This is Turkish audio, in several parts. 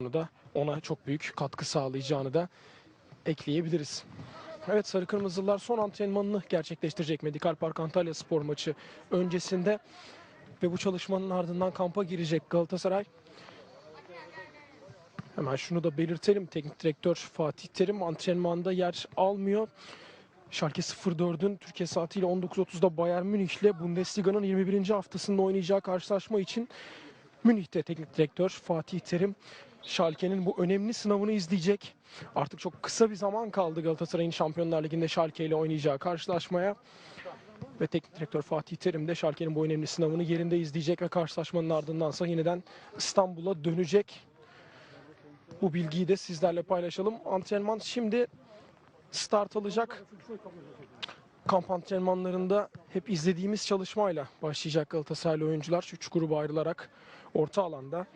da ona çok büyük katkı sağlayacağını da ekleyebiliriz. Evet Sarı Kırmızılar son antrenmanını gerçekleştirecek Medikal Park Antalya spor maçı öncesinde ve bu çalışmanın ardından kampa girecek Galatasaray. Hemen şunu da belirtelim. Teknik direktör Fatih Terim antrenmanda yer almıyor. Schalke 04'ün Türkiye saatiyle 19.30'da Bayern Münih'le Bundesliga'nın 21. haftasında oynayacağı karşılaşma için Münih'te teknik direktör Fatih Terim Schalke'nin bu önemli sınavını izleyecek. Artık çok kısa bir zaman kaldı Galatasaray'ın Şampiyonlar Ligi'nde Schalke ile oynayacağı karşılaşmaya. Ve teknik direktör Fatih Terim de Schalke'nin bu önemli sınavını yerinde izleyecek ve karşılaşmanın ardındansa yeniden İstanbul'a dönecek. Bu bilgiyi de sizlerle paylaşalım. Antrenman şimdi start alacak. Kamp antrenmanlarında hep izlediğimiz çalışmayla başlayacak Galatasaraylı oyuncular. Üç gruba ayrılarak orta alanda,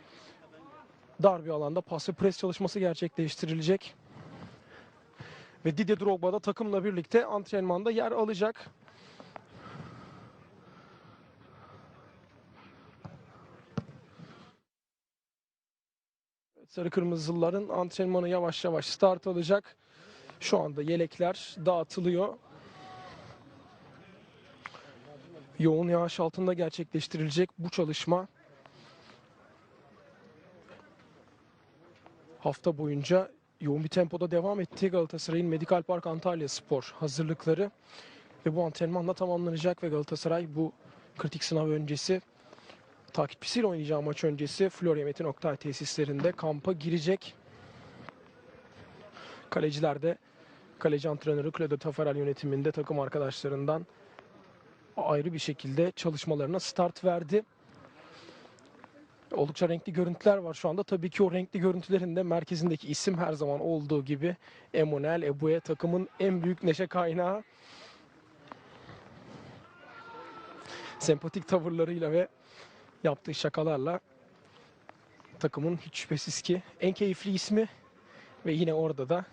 dar bir alanda pas ve pres çalışması gerçekleştirilecek. Ve Didier Drogba da takımla birlikte antrenmanda yer alacak. Sarı Kırmızılıların antrenmanı yavaş yavaş start alacak. Şu anda yelekler dağıtılıyor. Yoğun yağış altında gerçekleştirilecek bu çalışma hafta boyunca yoğun bir tempoda devam etti. Galatasaray'ın Medikal Park Antalya Spor hazırlıkları ve bu antrenmanla tamamlanacak ve Galatasaray bu kritik sınav öncesi takipçisiyle oynayacağı maç öncesi Florya Metin Oktay tesislerinde kampa girecek. Kaleciler de kaleci antrenörü Claudio Tafarel yönetiminde takım arkadaşlarından ayrı bir şekilde çalışmalarına start verdi. Oldukça renkli görüntüler var şu anda. Tabii ki o renkli görüntülerin de merkezindeki isim her zaman olduğu gibi Emonel Ebuye takımın en büyük neşe kaynağı. Sempatik tavırlarıyla ve yaptığı şakalarla takımın hiç şüphesiz ki en keyifli ismi ve yine orada da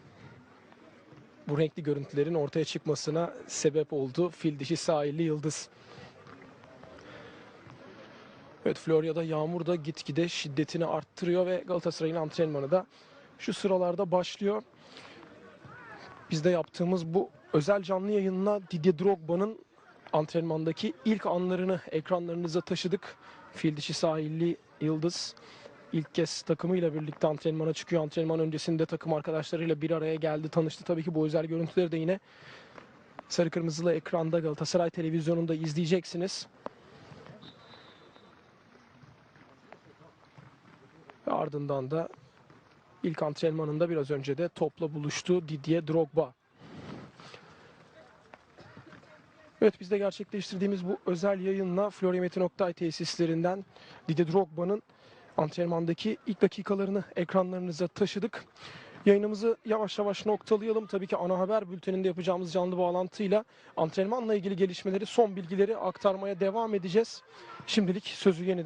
bu renkli görüntülerin ortaya çıkmasına sebep oldu. Fil dişi sahilli yıldız. Evet Florya'da yağmur da gitgide şiddetini arttırıyor ve Galatasaray'ın antrenmanı da şu sıralarda başlıyor. Biz de yaptığımız bu özel canlı yayınla Didier Drogba'nın antrenmandaki ilk anlarını ekranlarınıza taşıdık. Fil dişi sahilli yıldız ilk kez takımıyla birlikte antrenmana çıkıyor. Antrenman öncesinde takım arkadaşlarıyla bir araya geldi, tanıştı. Tabii ki bu özel görüntüleri de yine sarı kırmızılı ekranda Galatasaray televizyonunda izleyeceksiniz. Ardından da ilk antrenmanında biraz önce de topla buluştu Didier Drogba. Evet biz de gerçekleştirdiğimiz bu özel yayınla Florya Metin Oktay tesislerinden Didier Drogba'nın antrenmandaki ilk dakikalarını ekranlarınıza taşıdık. Yayınımızı yavaş yavaş noktalayalım. Tabii ki ana haber bülteninde yapacağımız canlı bağlantıyla antrenmanla ilgili gelişmeleri, son bilgileri aktarmaya devam edeceğiz. Şimdilik sözü yeniden